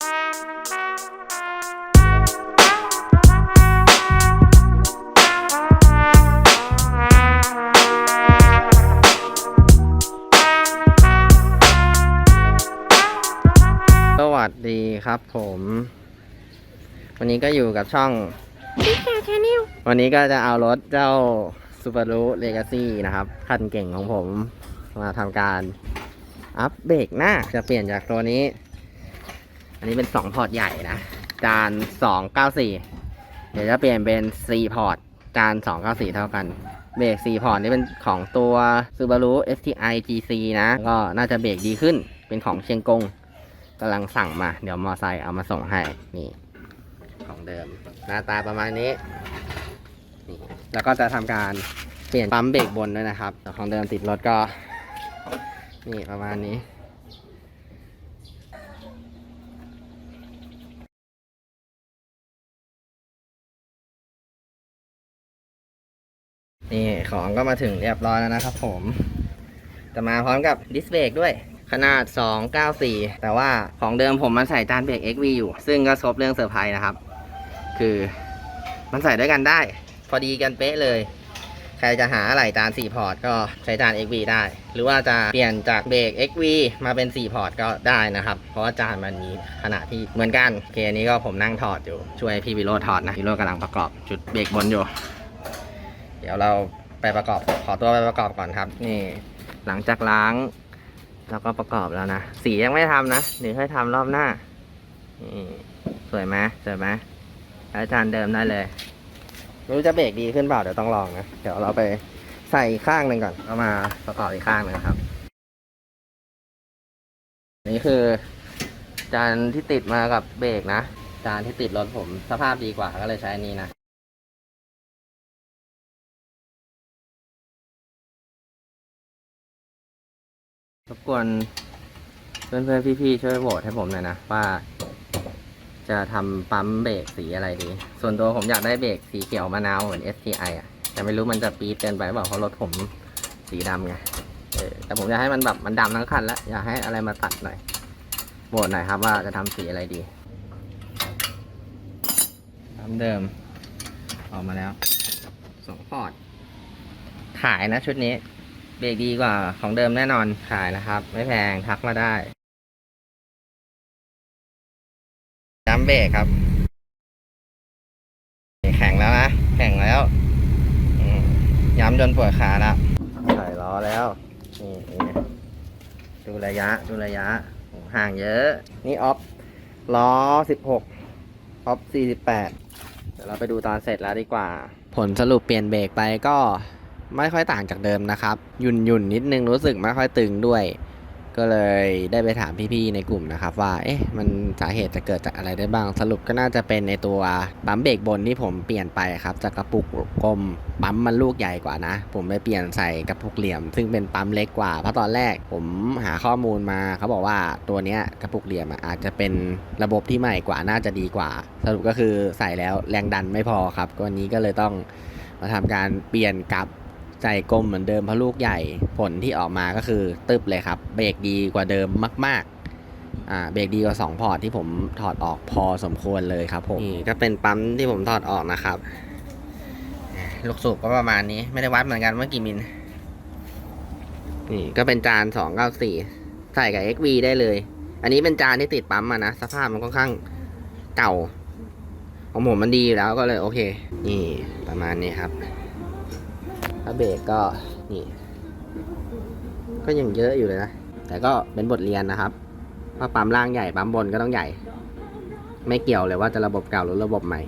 สวัสดีครับผม วันนี้ก็อยู่กับช่องวันนี้ก็จะเอารถเจ้า Subaru Legacy นะครับ คันเก่งของผม มาทำการอัปเบรกหน้าจะเปลี่ยนจากตัวนี้ อันนี้เป็น 2 พอร์ตใหญ่นะ จาน 294 เดี๋ยวจะเปลี่ยนเป็น4พอร์ต จาน 294 เท่ากัน เบรก4พอร์ตนี่เป็นของตัว Subaru STI GC นะ ก็น่าจะเบรกดีขึ้น เป็นของเชียงกงกำลังสั่งมา เดี๋ยวมอไซค์เอามาส่งให้ นี่ ของเดิม หน้าตาประมาณนี้นี่แล้วก็จะทำการเปลี่ยนปั๊มเบรกบนด้วยนะครับ ของเดิมติดรถก็ นี่ประมาณนี้ นี่ของก็มาถึงเรียบร้อยแล้วนะครับผมจะมาพร้อมกับดิสเบรกด้วยขนาด 294 แต่ว่าของเดิมผมมันใส่จานเบรก XV อยู่ ซึ่งก็ซบเรื่องเซอร์ไพรส์นะครับ คือมันใส่ด้วยกันได้ พอดีกันเป๊ะเลย ใครจะหาอะไรจาน 4 พอร์ตก็ใช้จาน XV ได้ หรือว่าจะเปลี่ยนจากเบรก XV มาเป็น 4 พอร์ตก็ได้นะครับ เพราะว่าจานมันมีขนาดที่เหมือนกันโอเคนี้ก็ผมนั่งถอดอยู่ ช่วยพี่วิโรถอดนะ วิโรกำลังประกอบจุดเบรกบนอยู่ เดี๋ยวเราไปประกอบขอตัวไปประกอบก่อนครับ นี่หลังจากล้างแล้วก็ประกอบแล้วนะ สียังไม่ทำนะเดี๋ยวค่อยทำรอบหน้านี่สวยไหมสวยไหมอาจารย์เดิมได้เลยไม่รู้จะเบรกดีขึ้นเปล่าเดี๋ยวต้องลองนะเดี๋ยวเราไปใส่ข้างหนึ่งก่อนแล้วมาประกอบอีกข้างหนึ่งครับ นี่คือ จานที่ติดมากับเบรกนะ จานที่ติดรถผมสภาพดีกว่าก็เลยใช้อันนี้นะ รบกวนเพื่อนๆพี่ๆช่วยโหวตให้ผมหน่อยนะว่า จะทำปั๊มเบรกสีอะไรดี ส่วนตัวผมอยากได้เบรกสีเขียวมะนาวเหมือน STI อะแต่ไม่รู้มันจะปี๊ดเกินไปหรือเปล่าเพราะรถผมสีดำไงแต่ผมอยากให้มันแบบมันดำทั้งคันแล้วอยากให้อะไรมาตัดหน่อยโหวตหน่อยครับว่าจะทำสีอะไรดีปั๊มเดิม ออกมาแล้วสองพอร์ตขายนะชุดนี้ เบรกดีกว่าของเดิมแน่นอนขายนะครับ ไม่แพงทักมาได้ย้ำเบรกครับ แข่งแล้วนะ แข่งแล้วย้ำจนปวดขาแล้วใส่ล้อแล้วนี่ดูระยะ ดูระยะ ห่างเยอะ นี่ออฟล้อสิบหกออฟสี่สิบแปดเดี๋ยวเราไปดูตอนเสร็จแล้วดีกว่า ผลสรุปเปลี่ยนเบรกไปก็ ไม่ค่อยต่างจากเดิมนะครับ หยุ่นหยุ่นนิดนึงรู้สึกไม่ค่อยตึงด้วย ก็เลยได้ไปถามพี่ๆในกลุ่มนะครับ ว่าเอ๊ะมันสาเหตุจะเกิดจากอะไรได้บ้าง สรุปก็น่าจะเป็นในตัวปั๊มเบรกบนที่ผมเปลี่ยนไปครับจากกระปุกกลมปั๊มมันลูกใหญ่กว่านะ ผมไปเปลี่ยนใส่กระปุกเหลี่ยม ซึ่งเป็นปั๊มเล็กกว่าเพราะตอนแรกผมหาข้อมูลมาเขาบอกว่าตัวเนี้ยกระปุกเหลี่ยมอาจจะเป็นระบบที่ใหม่กว่าน่าจะดีกว่า สรุปก็คือใส่แล้วแรงดันไม่พอครับก็วันนี้ก็เลยต้องมาทำการเปลี่ยนกับ ใจกลมเหมือนเดิมเพราะลูกใหญ่ผลที่ออกมาก็คือตึบเลยครับ เบรกดีกว่าเดิมมาก ๆ อ่าเบรกดีกว่า 2 พอร์ตที่ผมถอดออกพอสมควรเลยครับผมนี่ก็เป็นปั๊มที่ผมถอดออกนะครับ ลูกสูบก็ประมาณนี้ไม่ได้วัดเหมือนกันว่ากี่มิลนี่ก็เป็นจาน294ใส่กับ XV ได้เลย อันนี้เป็นจานที่ติดปั๊มมานะสภาพมันค่อนข้างเก่าของผมมันดีแล้วก็เลยโอเค นี่ประมาณนี้ครับ ถ้าเบรกก็นี่ ก็ยังเยอะอยู่เลยนะ แต่ก็เป็นบทเรียนนะครับว่าปั๊มล่างใหญ่ปั๊มบนก็ต้องใหญ่ ไม่เกี่ยวเลยว่าจะระบบเก่าหรือระบบใหม่